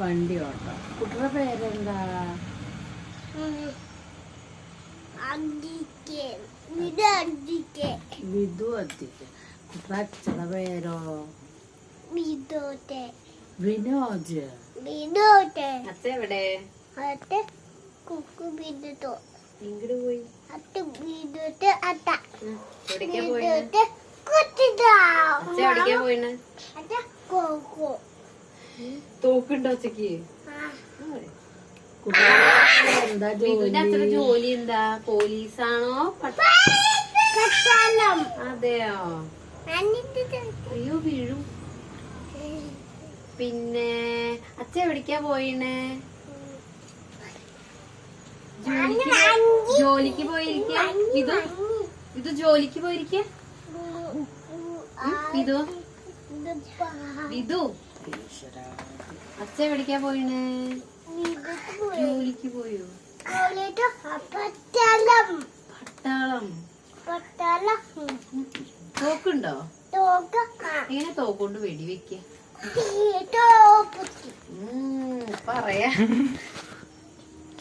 വണ്ടി ഓട്ടോ. കുട്ടിയുടെ പേരെന്താ? വിധു അത്തിക്ക് കുട്ടിയുടെ അച്ഛയുടെ പേരോ? വിനോജ്. അച്ഛ ഇങ്ങോട്ട് പോയി? അത് വിതോട്ട് അത്ത. എവിടേക്കാ പോയിന്? അച്ഛ എവിടേക്കാ പോയിന്? അത് കോക്കോ. തോക്കുണ്ടോ ജോലി? എന്താ? പോലീസാണോ? അതെയോ? അയ്യോ വീഴും. പിന്നെ അച്ഛ എവിടേക്കാ പോയിണേ? ജോലിക്ക് പോയിരിക്ക? ഇത് ഇത് ജോലിക്ക് പോയിരിക്ക? വിധു? വിധു? ഈശ്വരാ. അച്ഛ എവിടേക്കാ പോയിണ്? ജോലിക്ക് പോയോ? പട്ടാളം. തോക്കുണ്ടോ? തോക്ക എങ്ങനെ തോക്കൊണ്ട് വെടി വെക്ക തോപ്പത്തി പറയാ.